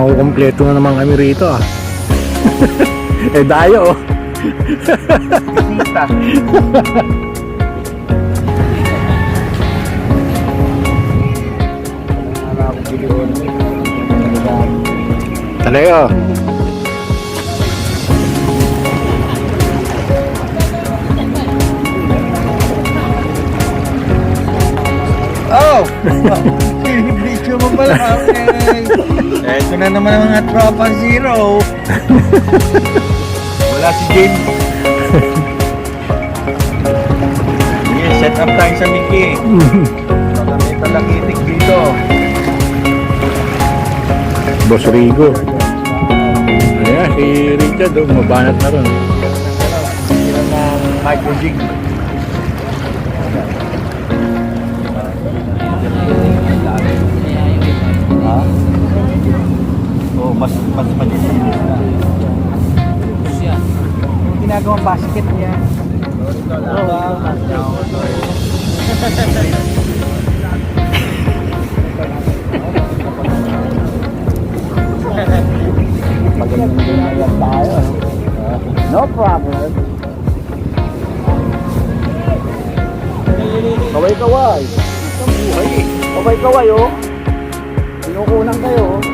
Parang makukumpleto na naman kami rito ah. eh dayo oh. Talaga oh. Oh! Video mo pala. Okay. Ito na naman ang mga tropa zero. Wala si James. Sige, set up tayo sa Mickey. May talakitik dito. Boss Rigo. Ayan, si Richard oh, mabanat na ron. Sila ng micro jig. Oh, mas mas malinis na. Ginagawang basket niya. Magandang tayo. No problem. Kaway-kaway. Eh. Kaway-kaway oh. Pinukunan kayo oh.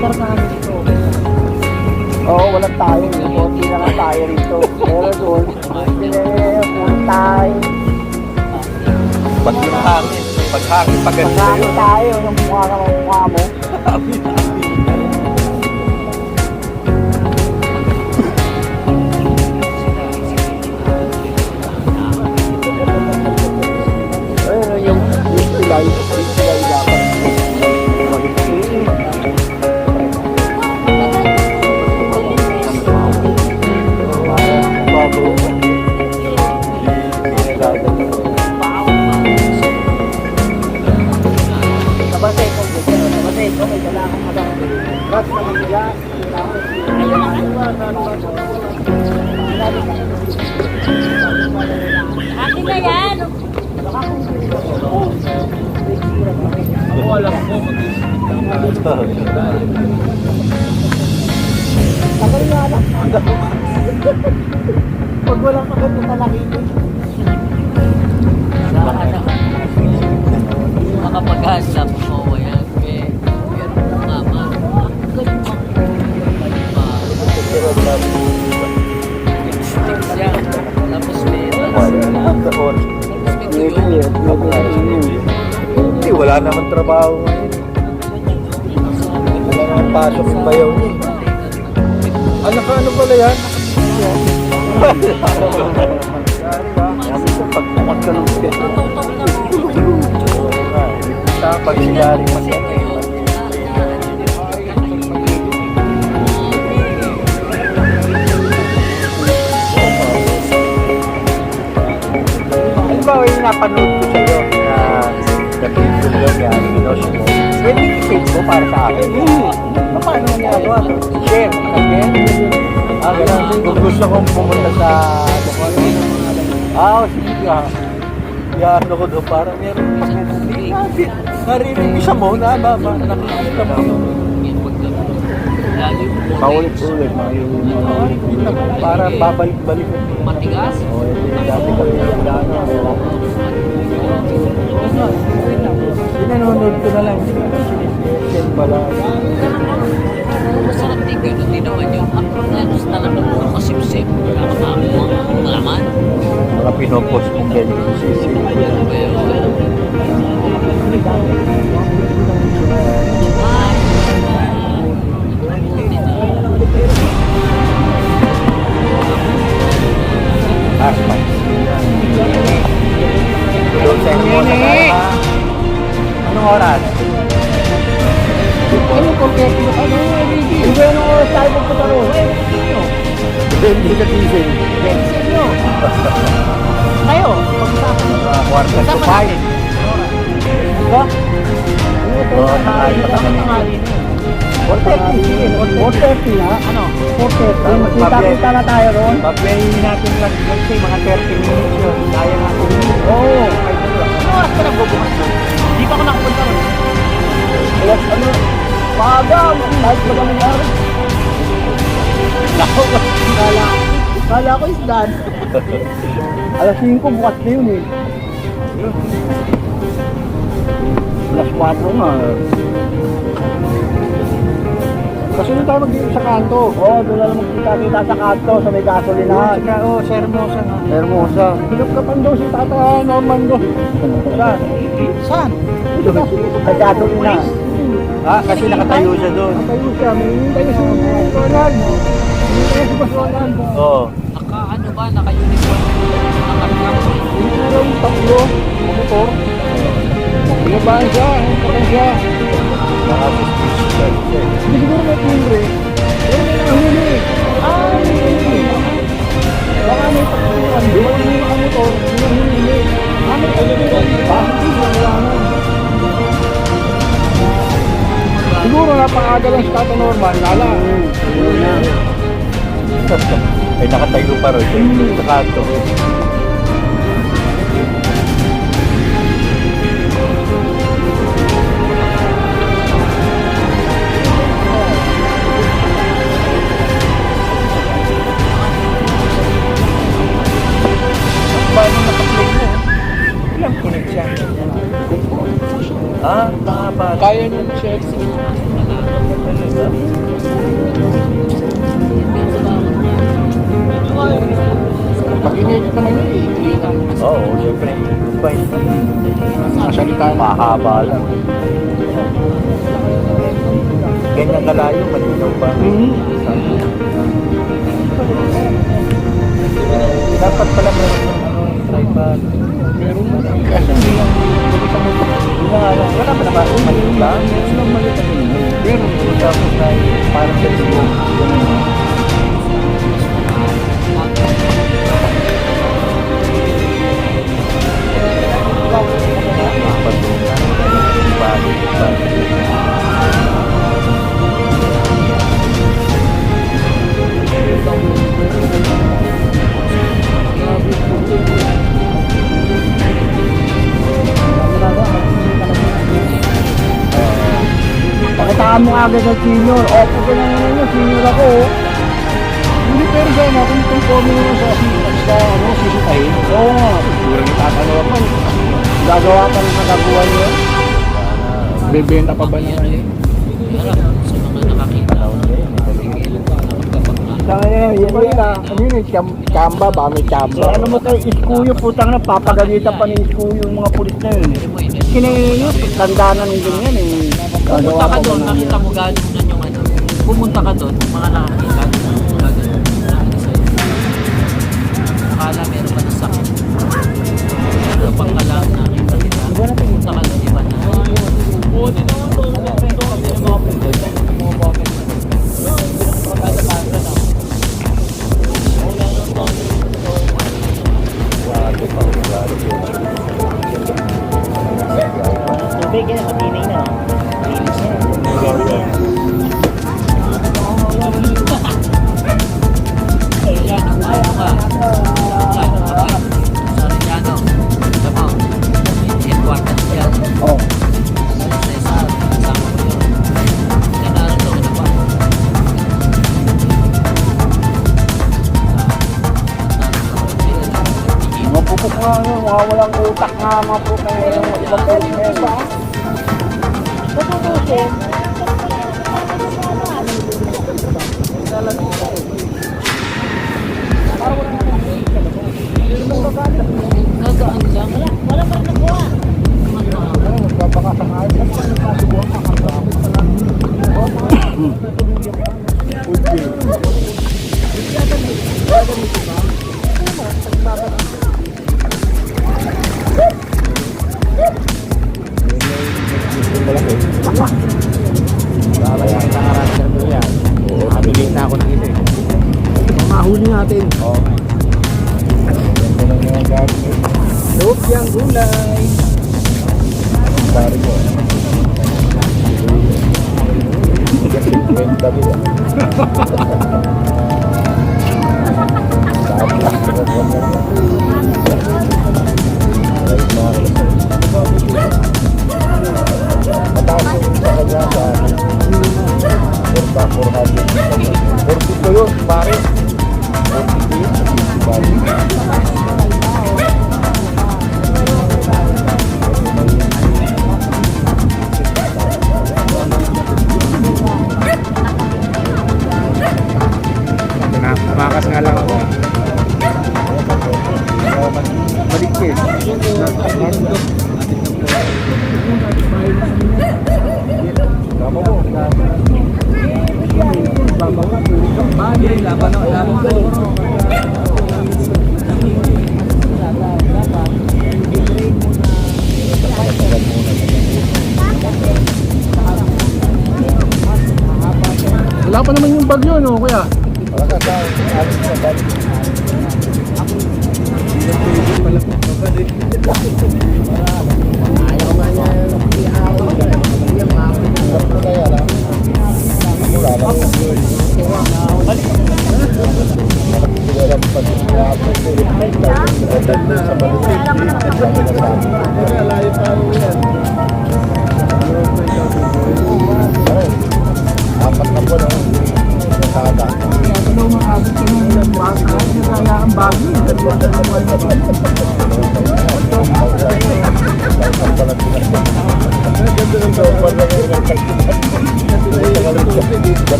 Karnahan dito. Oo, walang tayo. Konti na lang tayo rito. Pero doon, full tayo. Pag yung hangin, pag hangin, pag Pagkain tayo, yung mukha ka mukha mo. Ayun, yung yung tulay, trabaho ngayon. Wala naman pasok yung bayaw niya. eh. Ano ka, ano pala yan? Pagpungat ka ng Sa pagsigaling masaya. Halimbawa yung napanood ko I-save mo para sa akin. Hmm. Paano mo ginagawa? Share. Okay? Ah, gano'n. Kung gusto kong pumunta sa... Ah, sige ka. Yan ako doon. Parang meron pa Narinig siya mo na ba nakikita mo. Paulit-ulit. Mo. Para babalik-balik. matigas Oh, ito dati kami na Pinanonood ko na lang. Shit pala. din ganun din naman yung approach talaga mo kasipsip kakakamu ang laman Mga pinopost kong ganyan yung sisi. ano ba yun Ha. Anong oras? Ano kung kaya kino ano? Hindi ano oras tayo magpunta ron. Hindi ka gising. Sino? Kayo, pag-usapan. Mga kwarta to five. natin. Ba? Ano to? Oo, kami. tanghali na eh. 4.30. 4.30 na? Ano? 4.30. Tapos Kita-kita na tayo ron. Pag-play natin lang, let's say, mga 30 minutes yun. Kaya natin. Oo. Ano oras ka nagbubukas? Hindi pa ako nakapunta ron. Alas, ano, Maaga, kahit ba kami nangyari? Kala, kala ko isdan. Alas 5 bukas na yun eh. Alas 4 nga. Kasi doon tayo mag sa kanto. Oo, oh, doon na lang magkita-kita sa kanto sa may gasolinahan. Oo, oh, sa Hermosa nga. Hermosa. Pinagkapan daw si Tata Norman doon. Saan? Saan? Sa gasolina. Ah, kasi nakatayo siya doon. Tayo siya, may na si Ronald. Hintay na si Boss Ronald. Oo. Naka ano ba, naka-uniform, naka-cap. Hindi na yung tatlo, motor. Binabaan siya, hintay siya. Hindi siguro may timbre. Pero may nahuli. Ah, may nahuli. Baka may takbuhan. Di ba yung mga motor, may nahuli. Ah, may takbuhan. Bakit hindi wala na? Siguro napaaga lang si Tata Norman, lala. Na. Ay, nakatayo pa rin. Sa kanto. Kaya niya siya. Pag-init naman yun, eh. Oo, oh, siyempre. Fine. Nakasalita na. Mahaba lang. Ganyan kalayo, malinaw pa. Mhm. Dapat pala meron ng ano, tripod. Meron na. Kasi hindi lang. Lang. Wala ba naman? Maliit lang. Meron lang maliit na. Meron. Tapos na parang sa senior. Opo ko na naman yun. Senior ako. oh. Hindi pero sa ano, kung conforme naman sa, sa ano, sisitahin. Oo nga. Kurang itatanong naman. Gagawa pa ng kagaguhan niyo. Bebenta pa ba na ano? Harap sa mga nakakita. Tanga yan. Yan yan. na. Ano yun eh, cham- chamba ba? May chamba. Ano mo tayo, iskuyo, putang na, papagalitan pa ng iskuyo yung mga pulis na yun. Kinayo, tandaanan ng ganyan eh. Gagawa ka doon, nakita mo yung ano. Pumunta ka doon, mga nakakita. Utak nga, mga pupok na yung ibang pulis na yun. Tututusin. Gagaan lang. Wala pa rin nakuha. Wala ko sa akin. 42 yun, pare. 42 yun. Bali. Na, tumakas nga lang ako. Maligpit. Tama mo. Wala pa naman yung bagyo, no, kuya? Wala ka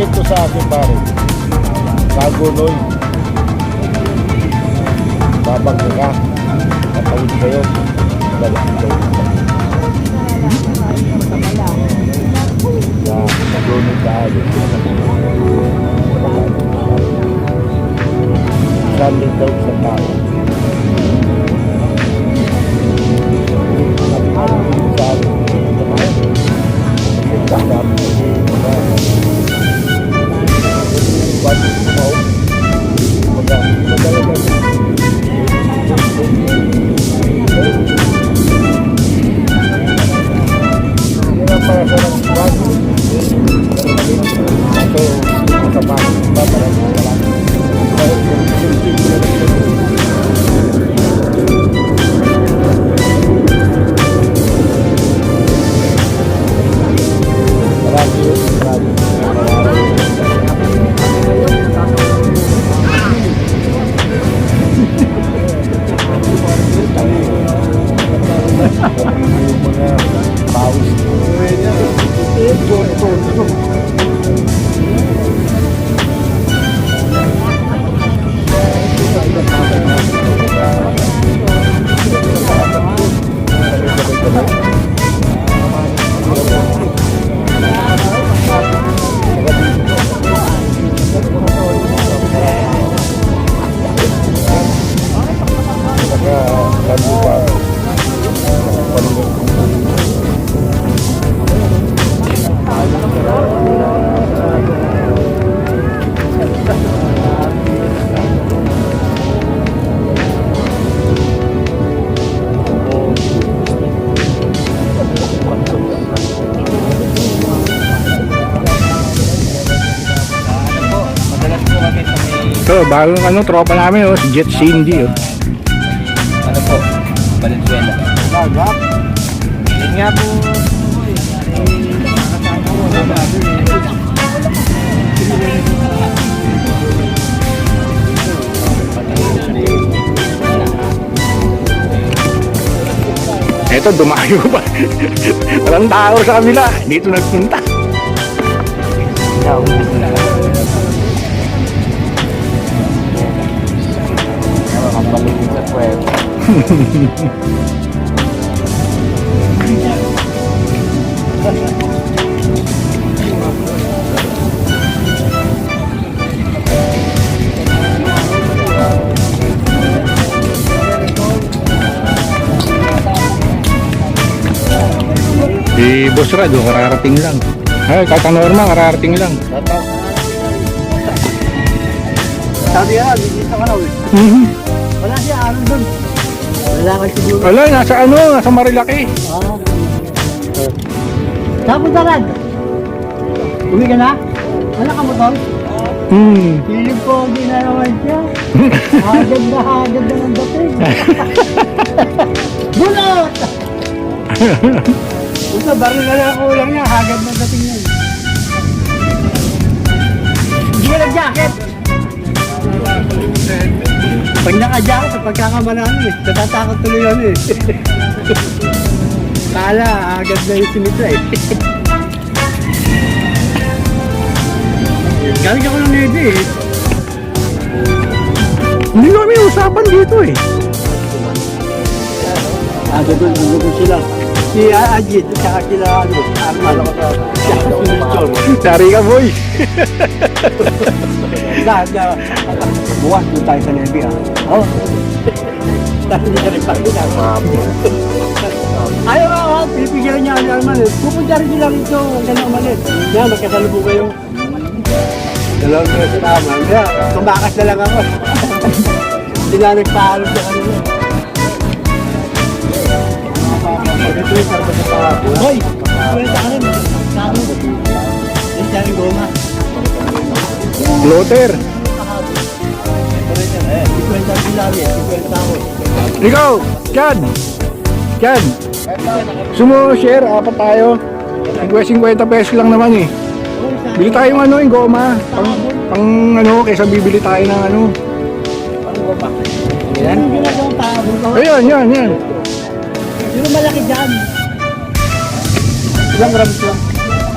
Kinikwento sa akin pare. Kaguloy. Babang ka. Katawid kayo. Balik kayo. Sa kaguloy tayo. Sali daw sa tao. Ito, bagong ano, tropa namin, oh, si Jet Cindy, oh. Ano po? Valenzuela. Dagat. Yun nga po. Ito, dumayo pa. Walang tao sa kabila. Dito nagpunta. Kapaligid kwento. Si Boss Rad, oh, kararating lang. Ay, Tata Norma, kararating lang. Sabi nga, bibisa ka raw eh. Wala ka siguro. Wala, nasa ano, nasa Marilaki. Ah. Tapos tarad. Uwi ka na? Wala ka motor? Hmm. Piling ko, hindi na naman siya. Agad na agad na ng dating. Bunot! Ito, baril na lang kulang niya, hagad na dating yan. Hindi ka nag-jacket. Pag naka-jacket, sa pagkakamalaan eh, natatakot tuloy yan eh. Kala, agad na yung sinitra eh. Galing ako ng Navy eh. Hindi kami usapan dito eh. Ah, doon, doon sila. Si Ajit, saka sila, ano, Arman. Saka si Richard. Dari ka boy. Lahat na, bukas doon tayo sa Navy ah. Oh. Dahil hindi ka nagpakita. Ayaw nga ako, pipigyan niya ang eh. Pupunta rin sila rito, ka na umalis. Yan, magkasalubo kayo. Dalawang beses na naman. Kaya, tumakas na lang ako. Hindi na nagpaalam sa kanila. Hoy! Wala sa akin. Kano? Yan goma. Floater. Ikaw, Chad. Chad. Sumo share, apat tayo. 50 pesos lang naman eh. Bili tayo ng ano, yung goma. Pang, pang ano, kaysa bibili tayo ng ano. Yan? Yung ginagawang tabong ko. Ayan, yan, yan. Yung malaki dyan. Ilang grams lang?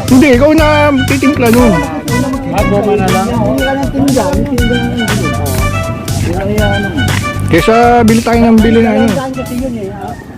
Hindi, ikaw na titimpla nun. Abo ka na lang? Hindi ka lang tinda. Yung ano. Kaysa bili tayo ng bili na ano. Kasi yun eh.